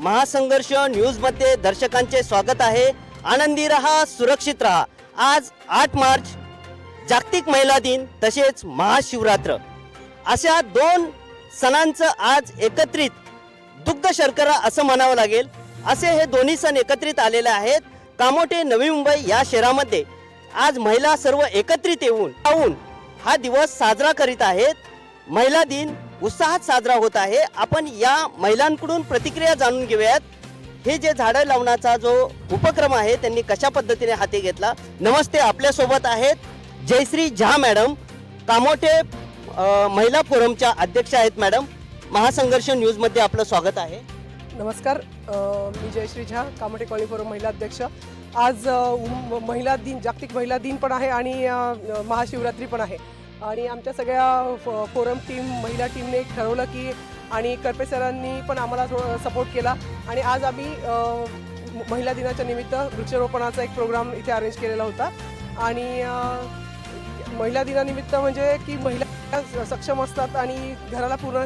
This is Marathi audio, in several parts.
महासंघर्ष न्यूजमध्ये दर्शकांचे स्वागत आहे. आनंदी रहा सुरक्षित रहा. आज आठ मार्च जागतिक महिला दिन तसेच महाशिवरात्र. अशा दोन सणांचं आज एकत्रित दुग्ध शर्करा असं म्हणावं लागेल. असे हे दोन्ही सण एकत्रित आलेले आहेत. कामोटे नवी मुंबई या शहरामध्ये आज महिला सर्व एकत्रित येऊन येऊन हा दिवस साजरा करीत आहेत. महिला दिन उत्साहात साजरा होत आहे. आपण या महिलांकडून प्रतिक्रिया जाणून घेऊयात. हे जे झाडं लावण्याचा जो उपक्रम आहे त्यांनी कशा पद्धतीने हाती घेतला? नमस्ते आपल्यासोबत आहेत जयश्री झा मॅडम. कामोठे महिला फोरमच्या अध्यक्ष आहेत मॅडम. महासंघर्ष न्यूजमध्ये आपलं स्वागत आहे. नमस्कार मी जयश्री झा कामटे कॉलनी फोरम महिला अध्यक्ष. आज उम- महिला दिन जागतिक महिला दिन पण आहे आणि महाशिवरात्री पण आहे. आणि आमच्या सगळ्या फोरम टीम महिला टीमने ठरवलं की आणि करपे सरांनी पण आम्हाला थोडं सपोर्ट केला. आणि आज आम्ही महिला दिनाच्या निमित्त वृक्षारोपणाचा एक प्रोग्राम इथे अरेंज केलेला होता. आणि महिला दिनानिमित्त म्हणजे की महिला सक्षम असतात आणि घराला पूर्ण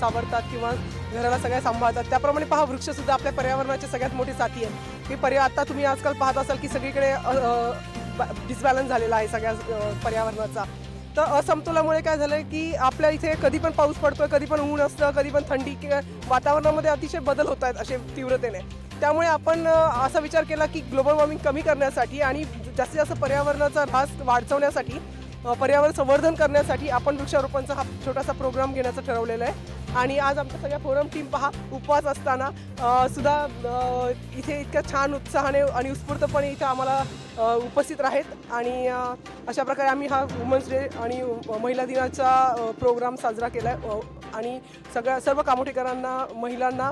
सावरतात किंवा घराला सगळ्या सांभाळतात. त्याप्रमाणे पहा वृक्षसुद्धा आपल्या पर्यावरणाची सगळ्यात मोठी साथी आहे की पर्या आता तुम्ही आजकाल पाहत असाल की सगळीकडे डिसबॅलन्स झालेला आहे सगळ्या पर्यावरणाचा. तर असमतोलामुळे काय झालं की आपल्या इथे कधी पण पाऊस पडतोय कधी पण ऊन असतं कधी पण थंडी किंवा वातावरणामध्ये अतिशय बदल होत आहेत असे तीव्रतेने. त्यामुळे आपण असा विचार केला की ग्लोबल वॉर्मिंग कमी करण्यासाठी आणि जास्तीत जास्त पर्यावरणाचा ऱ्हास वाढवण्यासाठी पर्यावरण संवर्धन करण्यासाठी आपण वृक्षारोपणचा हा छोटासा प्रोग्राम घेण्याचं ठरवलेलं आहे. आणि आज आमच्या सगळ्या फोरम टीम पहा उपवास असताना सुद्धा इथे इतक्या छान उत्साहाने आणि उत्स्फूर्तपणे इथे आम्हाला उपस्थित आहेत आणि अशा प्रकारे आम्ही हा वुमन्स डे आणि महिला दिनाचा प्रोग्राम साजरा केला आहे आणि सगळ्या सर्व कामोठेकरांना महिलांना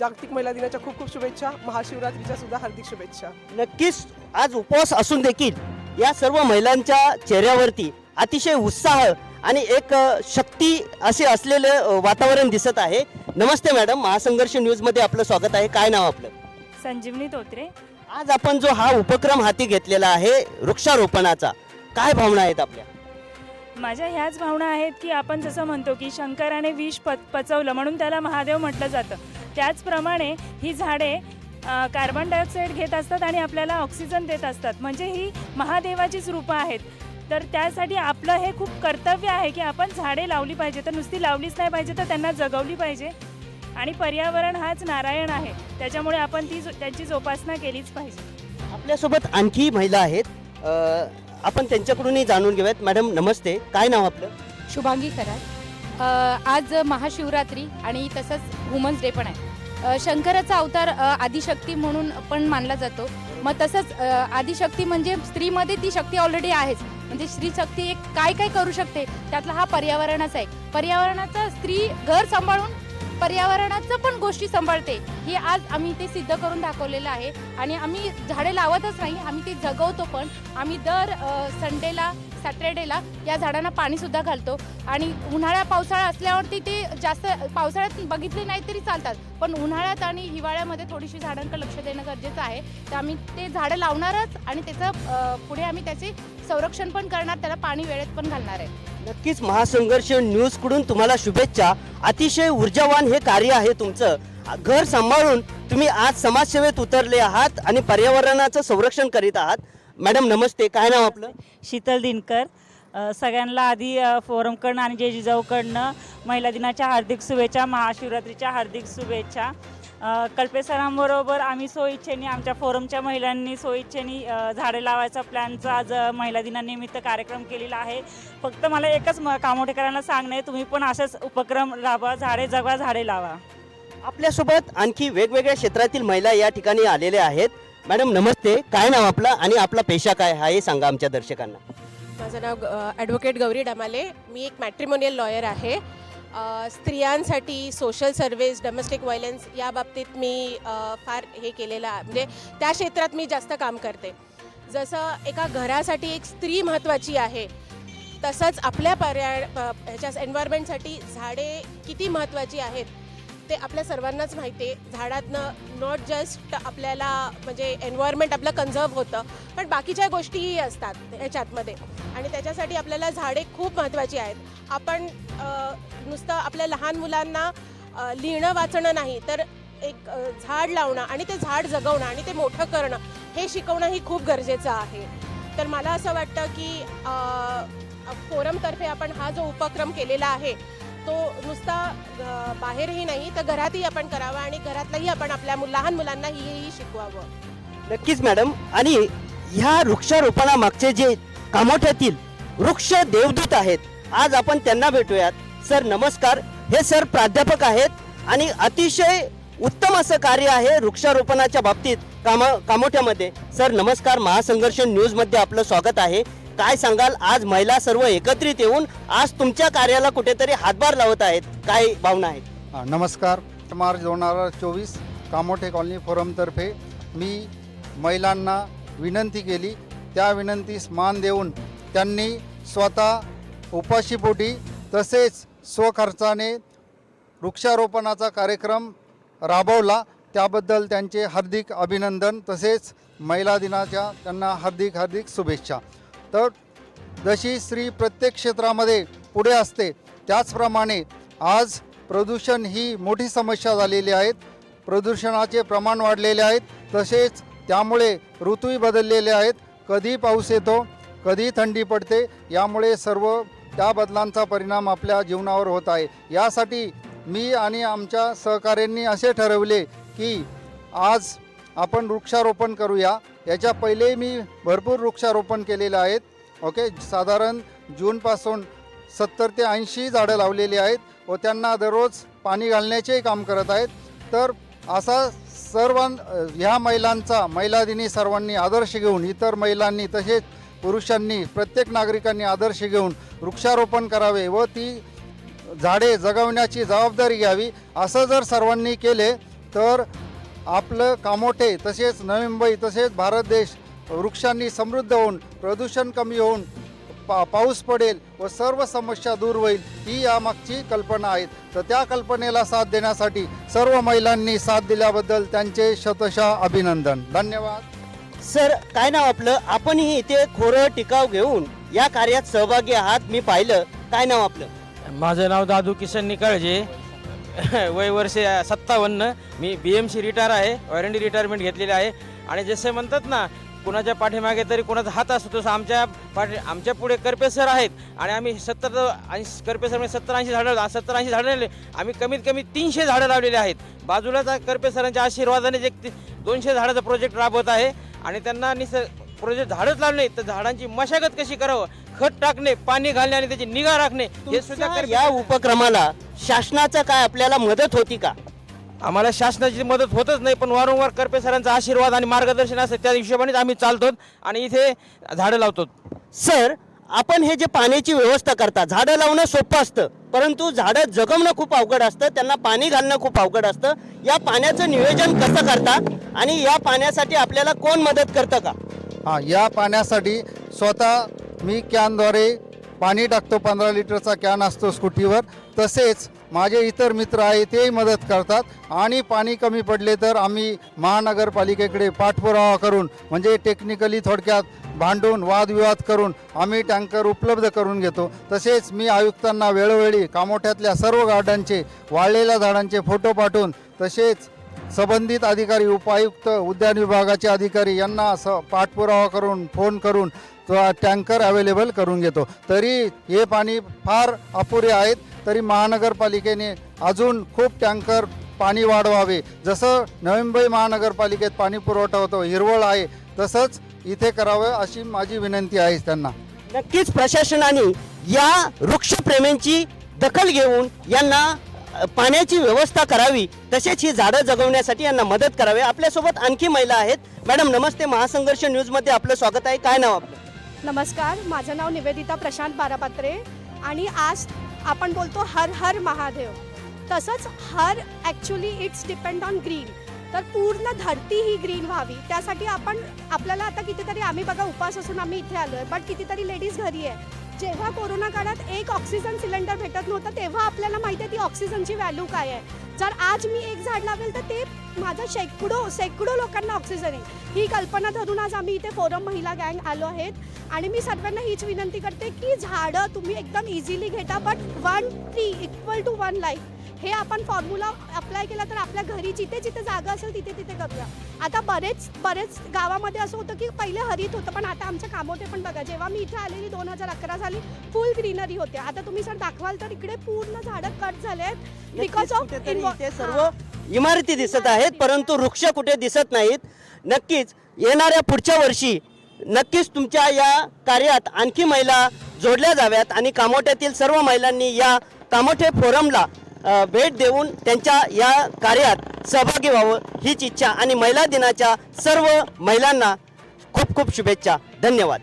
जागतिक महिला दिनाच्या खूप खूप शुभेच्छा. महाशिवरात्रीच्या सुद्धा हार्दिक शुभेच्छा. नक्कीच. आज उपवास असून देखील या सर्व महिलांच्या चेहऱ्यावरती अतिशय उत्साह आणि एक शक्ती असे असलेले वातावरण दिसत आहे. नमस्ते मॅडम महासंघर्ष न्यूजमध्ये आपलं स्वागत आहे. काय नाव आपलं? संजीवनी तोत्रे. आज आपण जो हा उपक्रम हाती घेतलेला आहे वृक्षारोपणाचा काय भावना आहेत आपल्या? माझ्या ह्याच भावना आहेत की आपण जसं म्हणतो की शंकराने विष पचवलं म्हणून त्याला महादेव म्हटलं जातं. त्याचप्रमाणे ही झाडे कार्बन डायऑक्साईड घेत असतात आणि आपल्याला ऑक्सिजन देत असतात. म्हणजे ही महादेवाचीच रूपं आहेत. तर त्यासाठी आपलं हे खूप कर्तव्य आहे की आपण झाडे लावली पाहिजे. तर नुसती लावलीच नाही पाहिजे तर त्यांना जगवली पाहिजे. आणि पर्यावरण हाच नारायण आहे. त्याच्यामुळे आपण ती जो- त्यांची जोपासना केलीच पाहिजे. आपल्यासोबत आणखी महिला आहेत. आपण त्यांच्याकडूनही जाणून घेऊयात. मॅडम नमस्ते. काय नाव आपलं? शुभांगी कराड आज महाशिवरात्री आणि तसंच वुमन्स डे पण आहे. शंकराचा अवतार आदिशक्ती म्हणून पण मानला जातो. मग तसंच आदिशक्ती म्हणजे स्त्रीमध्ये ती शक्ती ऑलरेडी आहेच. म्हणजे स्त्री शक्ती एक काय काय करू शकते त्यातला हा पर्यावरणाचा आहे. पर्यावरणाचा स्त्री घर सांभाळून पर्यावरणाचं पण गोष्टी सांभाळते. हे आज आम्ही ते सिद्ध करून दाखवलेलं आहे. आणि आम्ही झाडे लावतच नाही आम्ही ते जगवतो पण. आम्ही दर संडेला सॅटर्डेला या झाडांना पाणीसुद्धा घालतो. आणि उन्हाळा पावसाळा असल्यावरती ते जास्त पावसाळ्यात बघितले नाही तरी चालतात. पण उन्हाळ्यात आणि हिवाळ्यामध्ये थोडीशी झाडांकडे लक्ष देणं गरजेचं आहे. तर आम्ही ते झाडं लावणारच आणि त्याचं पुढे आम्ही त्याचे संरक्षण पण करणार त्याला पाणी वेळेत पण घालणार आहे. नक्कीच महासंघर्ष न्यूजकडून तुम्हाला शुभेच्छा. अतिशय ऊर्जावान हे कार्य आहे तुमचं. घर सांभाळून तुम्ही आज समाजसेवेत उतरले आहात आणि पर्यावरणाचं संरक्षण करीत आहात. मॅडम नमस्ते. काय नाव आपलं? शीतल दिनकर. सगळ्यांना आधी फोरमकडनं आणि जे जिजाऊकडनं महिला दिनाच्या हार्दिक शुभेच्छा महाशिवरात्रीच्या हार्दिक शुभेच्छा. अ, कल्पे सरांबरोबर आम्ही सोयीच्छेने आमच्या फोरमच्या महिलांनी सोयीच्छेने झाडे लावायचा प्लॅनचा आज महिला दिनानिमित्त कार्यक्रम केलेला आहे. फक्त मला एकच म कामोठेकरांना सांगणं आहे तुम्ही पण असेच उपक्रम राबवा झाडे जगवा झाडे लावा. आपल्यासोबत आणखी वेगवेगळ्या क्षेत्रातील महिला या ठिकाणी आलेल्या आहेत. मॅडम नमस्ते. काय नाव आपलं आणि आपला पेशा काय? हा हे सांगा आमच्या दर्शकांना. माझं नाव ॲडव्होकेट गौरी डमाले. मी एक मॅट्रिमोनियल लॉयर आहे. अ, स्त्रियांसाठी सोशल सर्व्हिस डोमेस्टिक व्हायलन्स या बाबतीत मी अ, फार हे केलेलं आहे. म्हणजे त्या क्षेत्रात मी जास्त काम करते. जसं एका घरासाठी एक स्त्री महत्त्वाची आहे तसंच आपल्या पर्याय प- ह्याच्या एन्व्हायरमेंटसाठी झाडे किती महत्त्वाची आहेत ते आपल्या सर्वांनाच माहिती आहे. झाडातनं नॉट जस्ट आपल्याला म्हणजे एन्व्हायरमेंट आपलं कन्झर्व होतं पण बाकीच्या गोष्टीही असतात ह्याच्यातमध्ये. आणि त्याच्यासाठी आपल्याला झाडे खूप महत्त्वाची आहेत. आपण नुसतं आपल्या लहान मुलांना लिहिणं वाचणं नाही तर एक झाड लावणं आणि ते झाड जगवणं आणि ते मोठं करणं हे शिकवणं ही खूप गरजेचं आहे. तर मला असं वाटतं की फोरमतर्फे आपण हा जो उपक्रम केलेला आहे तो नुसता बाहेरही नाही तर घरातही आपण करावा आणि घरातलाही आपण आपल्या लहान मुलांना हेही शिकवावं. नक्कीच मॅडम. आणि ह्या वृक्षारोपणामागचे जे कामोठ्यातील वृक्ष देवदूत आहेत. आज आपण त्यांना भेटूयात. सर नमस्कार. हे सर प्राध्यापक आहेत आणि अतिशय उत्तम असं कार्य आहे वृक्षारोपणाच्या बाबतीत काम कामोठ्यामध्ये. सर नमस्कार. महासंघर्ष न्यूजमध्ये आपलं स्वागत आहे. काय सांगाल? आज महिला सर्व एकत्रित येऊन आज तुमच्या कार्याला कुठेतरी हातभार लावत आहेत. काय भावना आहेत? हा, नमस्कार. मार्च दोन हजार चोवीस कामोठे कॉलनी फोरमतर्फे मी महिलांना विनंती केली. त्या विनंतीस मान देऊन त्यांनी स्वतः उपाशीपोटी तसेच स्वखर्चाने वृक्षारोपणाचा कार्यक्रम राबवला. त्याबद्दल त्यांचे हार्दिक अभिनंदन. तसेच महिला दिनाच्या त्यांना हार्दिक हार्दिक शुभेच्छा. तर जशी स्त्री प्रत्येक क्षेत्रामध्ये पुढे असते त्याचप्रमाणे आज प्रदूषण ही मोठी समस्या झालेली आहे प्रदूषणाचे प्रमाण वाढलेले आहेत. तसेच त्यामुळे ऋतूही बदललेले आहेत. कधी पाऊस येतो कधी थंडी पडते यामुळे सर्व त्या बदलांचा परिणाम आपल्या जीवनावर होत आहे. यासाठी मी आणि आमच्या सहकाऱ्यांनी असे ठरवले की आज आपण वृक्षारोपण करूया. याच्या पहिले मी भरपूर वृक्षारोपण केलेले आहेत. ओके? साधारण जूनपासून सत्तर ते ऐंशी झाडं लावलेली आहेत व त्यांना दररोज पाणी घालण्याचेही काम करत आहेत. तर असा सर्वां ह्या महिलांचा महिला दिनी सर्वांनी आदर्श घेऊन इतर महिलांनी तसेच पुरुषांनी प्रत्येक नागरिकांनी आदर्श घेऊन वृक्षारोपण करावे व ती झाडे जगवण्याची जबाबदारी घ्यावी. असं जर सर्वांनी केले तर आपलं कामोठे तसेच नवी मुंबई तसेच भारत देश वृक्षांनी समृद्ध होऊन प्रदूषण कमी होऊन पा पाऊस पडेल व सर्व समस्या दूर होईल ही यामागची कल्पना आहे तर त्या कल्पनेला साथ देण्यासाठी सर्व महिलांनी साथ दिल्याबद्दल त्यांचे शतशः अभिनंदन. धन्यवाद. सर काय नाव आपलं? आपणही इथे खोरं टिकाव घेऊन या कार्यात सहभागी आहात मी पाहिलं. काय नाव आपलं? माझं नाव दादू किसन निकाळजे. वय वर्ष सत्तावन्न. मी बी एम सी रिटायर आहे वॉरंटी रिटायरमेंट घेतलेली आहे. आणि जसे म्हणतात ना कुणाच्या पाठीमागे तरी कुणाचा हात असतो तसं आमच्या पाठी आमच्या पुढे करपे सर आहेत. आणि आम्ही सत्तर ऐंशी करपे म्हणजे सत्तर ऐंशी झाडं सत्तर ऐंशी झाडं लावले. आम्ही कमीत कमी तीनशे झाडं लावलेली आहेत. बाजूलाच करपे सरांच्या आशीर्वादाने जे दोनशे झाडाचा प्रोजेक्ट राबवत आहे. आणि त्यांना निसर्ग प्रोजेक्ट झाडच लावले तर झाडांची मशागत कशी करावं? खत टाकणे पाणी घालणे आणि त्याची निगा राखणे हे सुद्धा या उपक्रमाला शासनाचा काय आपल्याला मदत होती का? आम्हाला शासनाची मदत होतच नाही पण वारंवार करपे सरांचा आशीर्वाद आणि मार्गदर्शन असतं त्या हिशोबानेच आम्ही चालतो आणि इथे झाडं लावतो. सर आपण हे जे पाण्याची व्यवस्था करता झाडं लावणं सोपं असतं परंतु झाडं जगवणं खूप अवघड असतं त्यांना पाणी घालणं खूप अवघड असतं. या पाण्याचं नियोजन कसं करता आणि या पाण्यासाठी आपल्याला कोण मदत करतं का? हां या पाण्यासाठी स्वतः मी कॅनद्वारे पाणी टाकतो पंधरा लिटरचा कॅन असतो स्कूटीवर. तसेच माझे इतर मित्र आहे तेही मदत करतात. आणि पाणी कमी पडले तर आम्ही महानगरपालिकेकडे पाठपुरावा करून म्हणजे टेक्निकली थोडक्यात भांडून वादविवाद करून आम्ही टँकर उपलब्ध करून घेतो. तसेच मी आयुक्तांना वेळोवेळी कामोठ्यातल्या सर्व गार्डनचे वाळलेल्या झाडांचे फोटो पाठवून तसेच संबंधित अधिकारी उपायुक्त उद्यान विभागाचे अधिकारी यांना स पाठपुरावा करून फोन करून टँकर अवेलेबल करून घेतो. तरी हे पाणी फार अपुरे आहेत तरी महानगरपालिकेने अजून खूप टँकर पाणी वाढवावे. जसं नवी मुंबई महानगरपालिकेत पाणी पुरवठा होतो हिरवळ आहे तसंच इथे करावं अशी माझी विनंती आहे त्यांना. नक्कीच प्रशासनाने या वृक्षप्रेमींची दखल घेऊन यांना पाण्याची व्यवस्था करावी तसेच ही झाडं जगवण्यासाठी यांना मदत करावी. आपल्यासोबत आणखी महिला आहेत. मॅडम नमस्ते. महासंघर्ष न्यूजमध्ये आपलं स्वागत आहे. काय नाव आपलं? नमस्कार. माझं नाव निवेदिता प्रशांत बारापात्रे. आणि आज आपण बोलतो हर हर महादेव. तसंच हर actually it's depend on green तर पूर्ण धरती ही ग्रीन व्हावी. त्यासाठी आपण आपल्याला आता कितीतरी आम्ही बघा उपास असून आम्ही इथे आलो आहे बट कितीतरी लेडीज घरी आहे. जेव्हा कोरोना काळात एक ऑक्सिजन सिलेंडर भेटत नव्हतं तेव्हा आपल्याला माहिती आहे ती ऑक्सिजनची व्हॅल्यू काय आहे. जर आज मी एक झाड लावेल तर ते माझं शेकडो शेकडो लोकांना ऑक्सिजन आहे ही कल्पना धरून आज आम्ही इथे फोरम महिला गँग आलो आहेत. आणि मी सर्वांना हीच विनंती करते की झाडं तुम्ही एकदम इझिली घेता but one tree equal to one life हे आपण फॉर्म्युला अप्लाय केला तर आपल्या घरी जिथे जिथे जागा असेल तिथे तिथे करूया. आता बरेच बरेच गावामध्ये असं होतं की पहिले हरित होतं पण आता आमच्या कामोठे पण बघा जेव्हा मी इथे आलेली दोन हजार अकरा साली फुल ग्रीनरी होते. आता तुम्ही सर दाखवाल तर इकडे पूर्ण झाडं कट झाले आहेत बिकॉज ऑफ सर्व इमारती दिसत आहेत परंतु वृक्ष कुठे दिसत नाहीत. नक्कीच येणाऱ्या पुढच्या वर्षी नक्कीच तुमच्या या कार्यात आणखी महिला जोडल्या जाव्यात आणि कामोठ्यातील सर्व महिलांनी या कामोठे फोरमला भेट देऊन त्यांच्या या कार्यात सहभागी व्हावं हीच इच्छा आणि महिला दिनाच्या सर्व महिलांना खूप खूप शुभेच्छा. धन्यवाद.